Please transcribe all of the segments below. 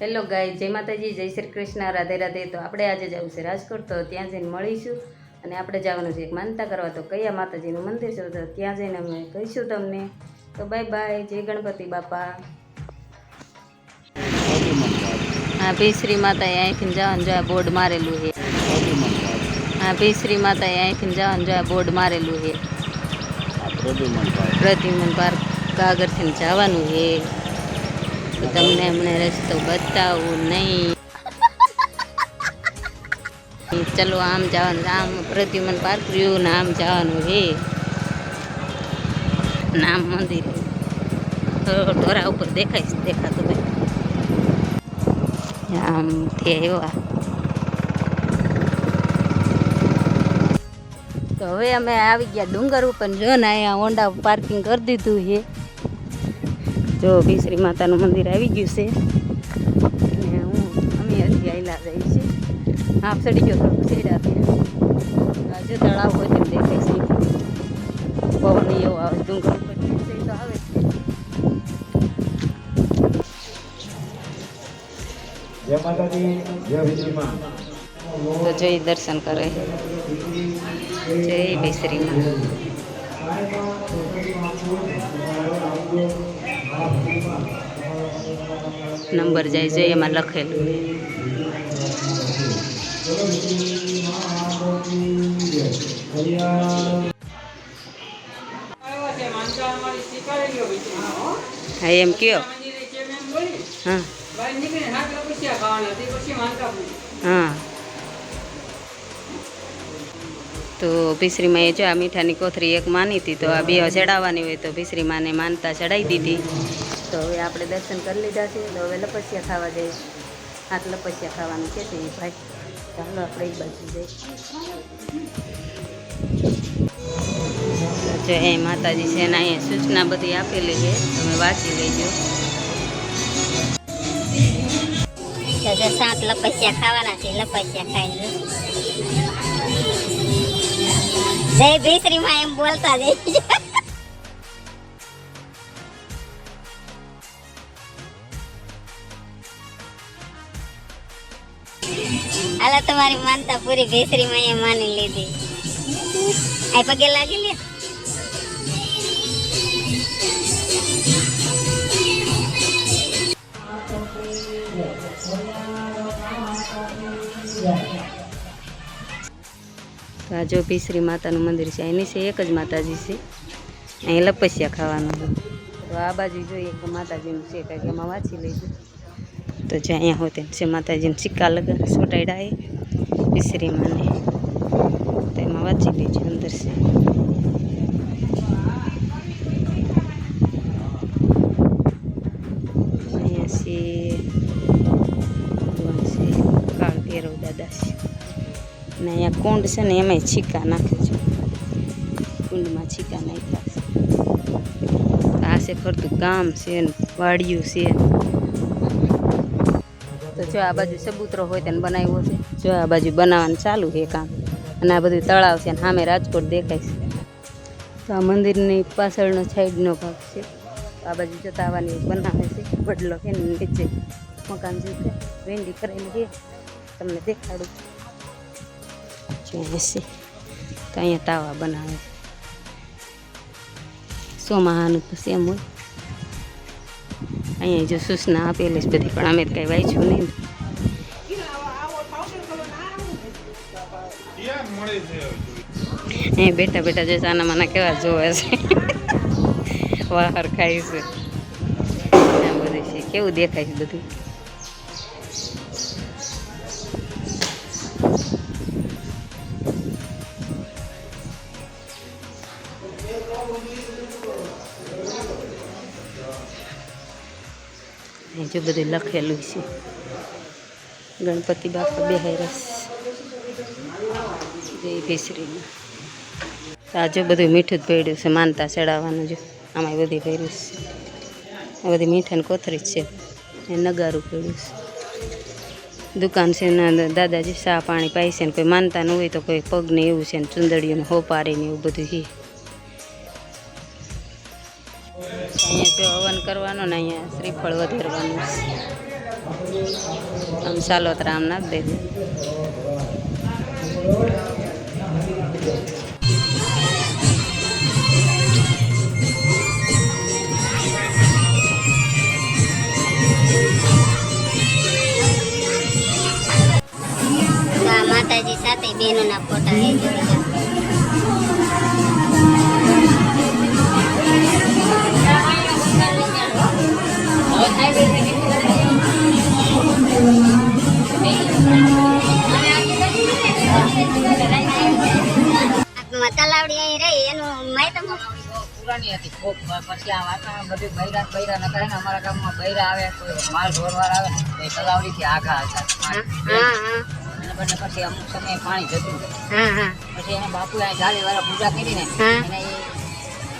Hello ગાય જય માતાજી જય શ્રી કૃષ્ણ રાધે રાધે. તો આપણે આજે જવું છે રાજકોટ તો ત્યાં જઈને મળીશું અને આપણે જવાનું છે એક માનતા કરવા. તો કયા માતાજીનું મંદિર છે તો ત્યાં જઈને અમે કહીશું તમને. તો બાય બાય જય ગણપતિ બાપા. હા ભીશ્રી માતા અહીંથી જવાનું જો આ બોર્ડ મારેલું છે. હા ભીશ્રી માતા અહીંથી જવાનું જો આ બોર્ડ મારેલું છે. પ્રતિમન પાર્ક. આગળથી જવાનું છે. તો તમને હમણે રસ્તો બતાવું નહીં. ચલો, આમ જવાનું આમ પ્રદ્યુમન પાર્ક રહ્યું ને આમ જવાનું હે. નામ મંદિર. ઢોરા ઉપર દેખાય છે, દેખાતું ભાઈ આમ થી આવ્યા તો હવે અમે આવી ગયા ડુંગર ઉપર. જો ને અહીંયા હોન્ડા પાર્કિંગ કરી દીધું છે. જો ભીશ્રી માતાનું મંદિર આવી ગયું છે. અને હું અમે હજી આવેલા જઈએ છીએ. આપ સડી ગયો થોડુંક છેડા આજે તળાવ હોય તેમ દેખાય છે. પવન એવો આવે ડુંગર ઉપર તો આવે જય દર્શન કરે. જય ભીશ્રી માં. નંબર જાય છે, એમાં લખેલું. હા, એમ કયો. હા. હા. તો ભીસરીમાં એ જો આ મીઠાની કોથરી એક માની હતી, તો આ બે ચડાવવાની હોય તો ભીસરી માને માનતા ચડાવી દીધી. તો હવે આપણે દર્શન કરી લીધા છે. તો હવે લપસિયા ખાવા જઈએ. હાથ લપસિયા ખાવાનું છે તે ભાઈ. ચાલો આપણે એ બાજુ જઈએ. જો એ માતાજી છે એના અહીંયા સૂચના બધી આપેલી છે. તમે વાંચી લેજો. સાત લપસ્યા ખાવાના છે. લપસ્યા ખાઈ જય ભીસરી માં એમ બોલતા જઈ હાલો તમારી માનતા પૂરી ભેસરી માં એ માની લીધી. આ પગે લાગી લે. તો આ જો ભીસરી માતાનું મંદિર છે. એની છે એક જ માતાજી છે. અહીં લપસ્યા ખાવાનું તો આ બાજુ જોઈએ કે માતાજીનું છે કંઈક એમાં વાંચી લઈશું. તો જે અહીંયા હોય તેમ છે માતાજીને સિક્કા લગા સોટાડ્યા એ ભીસરી માને. તો એમાં વાંચી લેજો અંદર છે. અહીંયા છે કાળ ભૈરવ દાદા છે. ને અહીંયા કુંડ છે ને એમાંય છીકા નાખે છે. કુંડમાં છીકા નાખ્યા છે. આ છે ફરતું ગામ છે વાડિયું છે. તો જો આ બાજુ સબૂતરો હોય તેને બનાવ્યો છે. જો આ બાજુ બનાવવાનું ચાલુ છે કામ. અને આ બધું તળાવ છે અને સામે રાજકોટ દેખાય છે. તો આ મંદિરની પાછળનો સાઈડનો ભાગ છે. આ બાજુ જતા આવવાની બનાવે છે. વડલો છે નીચે મકાન જે છે. વેંડી કરેલી છે. તમને દેખાડું જોઈએ છે. તો અહીંયા તાવા બનાવે છે. સોમાહાનું તો સેમ હોય. અહીંયા જો સૂચના આપેલી છે બધી, પણ અમે કંઈ વાંચ્યું નહીં. એ બેઠા બેઠા જે સાના મને કેવા જોવે છે. વાહર ખાય છે. બધું છે. કેવું દેખાય છે બધું? અહીં જો બધું લખેલું છે. ગણપતિ બાપા બેહારસ જય ભીસરીમાં આ જો બધું મીઠું જ પડ્યું છે, માનતા ચડાવવાનું જો. આમાં બધી ભર્યું છે. આ બધી મીઠાની કોથરી જ છે. એ નગારું પડ્યું છે. દુકાન છે ને દાદાજી ચા પાણી પાય છે ને કોઈ માનતા ન હોય તો કોઈ પગને એવું છે ને ચુંદડીઓને હોપારી ને એવું બધું છે. અહીંયા જો હવન કરવાનો ને અહીંયા શ્રીફળ વધારવાનું. આમ ચાલો આમ નાખ માતાજી સાથે બહેનોના ફોટા એ પુરાણી હતી. ખૂબ પછી આ વાતાવરણ બધું બૈરા બૈરા ન કરે ને અમારા ગામમાં બૈરા આવે કોઈ માલ ઢોરવાર આવે તો એ તલાવડીથી આઘા હતા. અને હા પછી અમુક સમયે પાણી જતું પછી એના બાપુ આ જાળી વાળા પૂજા કરીને. એને એ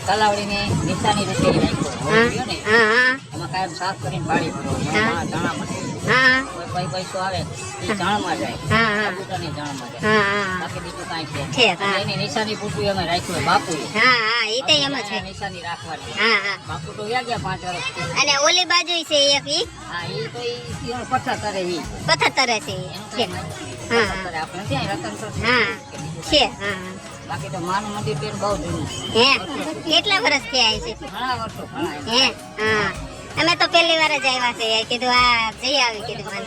તલાવડીને નિશાની રીતે રાખ્યો ને એમાં કાયમ સાફ કરીને પાણી ભરો દાણા મળે હા. કોઈ પૈસો આવે એ જાણમાં જાય. હા હા. કબૂતરની જાણમાં જાય. હા હા. બાકી બીજું કાંઈ છે. હા. એની નિશાની પૂછવી અમે રાખ્યું બાપુ હા હા એ તો એમ છે. નિશાની રાખવાની. હા હા. બાપુ તો વ્યા ગયા પાંચ વર્ષ અને ઓલી બાજુ છે એક ઈ? હા એ તો ઈ પથ્થર કરે ઈ. પથ્થર છે. છે. કાંઈ હા. આપણે ત્યાં રતન તો હા. છે હા. હા. બાકી તો માનું મંદિર બહુ જૂનું હે? કેટલા વર્ષ થયા છે ઘણા વર્ષો ઘણા હે? હા. અમે તો પહેલી વાર જ આવ્યા છે કીધું આ જઈ આવી. કીધું મને ને.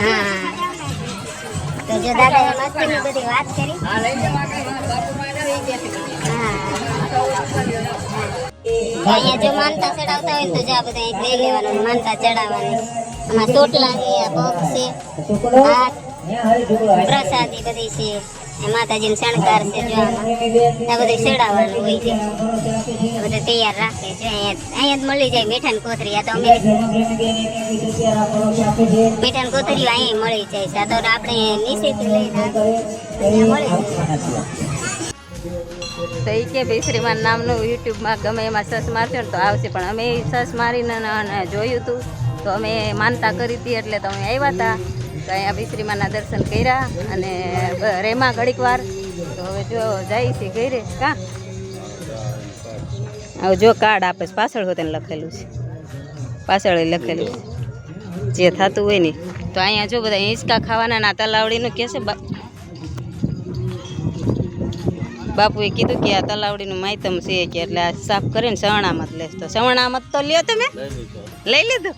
હા. તો જો દાદાએ મસ્તીની બધી વાત કરી. અહીંયા જો માનતા ચડાવતા હોય ને તો જો આ બધા લઈ માનતા ચડાવવાની. આમાં ચોટલા છે પગ છે પ્રસાદી બધી છે. એ માતાજીનો શણગાર છે જો આ બધું ચડાવવાનું હોય છે. આ બધું તૈયાર રાખે છે. અહીંયા અહીંયા જ મળી જાય મીઠાન કોથરી આ તો અમે મીઠાન કોથરી અહીંયા મળી જાય છે. આ તો આપણે લઈને અહીંયા મળી જાય તો એ કે ભાઈ શ્રીમાન નામનું યુટ્યુબમાં ગમે એમાં સસ મારશો ને તો આવશે. પણ અમે સસ મારીને જોયું હતું તો અમે માનતા કરી હતી એટલે તો અમે આવ્યા હતા. તો અહીંયા વિશ્રીમાના દર્શન કર્યા અને રેમા ઘડીક વાર. તો હવે જો જાય છે ઘરે કા? હવે જો કાર્ડ આપે છે પાછળ હોતે લખેલું છે. પાછળ લખેલું છે. જે થતું હોય ને. તો અહીંયા જો બધા હિંચકા ખાવાના ના તલાવડીનું કહે છે બાપુએ કીધું કે આ તલાવડીનું માહિતમ છે કે એટલે આ સાફ કરીને સવણામાં જ લેશ. તો સવણામાં તો લ્યો તમે. લઈ લીધું?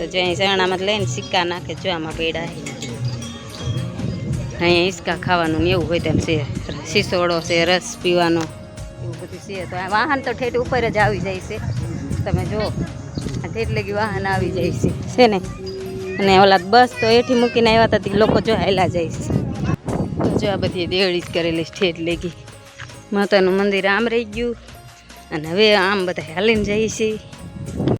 તો જો અહીં સવણામાં લઈને સિક્કા નાખે જો આમાં પીડા અહીંયા હિંચકા ખાવાનું એવું હોય તેમ છે. સિસોડો છે, રસ પીવાનો. એવું બધું છે. તો વાહન તો ઠેઠ ઉપર જ આવી જાય છે. તમે આ ઠેઠ લગી વાહન આવી જાય છે. છે ને? અને ઓલા બસ તો એઠી મૂકીને આવ્યા હતા લોકો જો હેલા જાય છે. તો જો આ બધી દેવળી જ કરેલી ઠેઠ લેગી. માતાનું મંદિર આમ રહી ગયું. અને હવે આમ બધા હાલીને જઈએ છીએ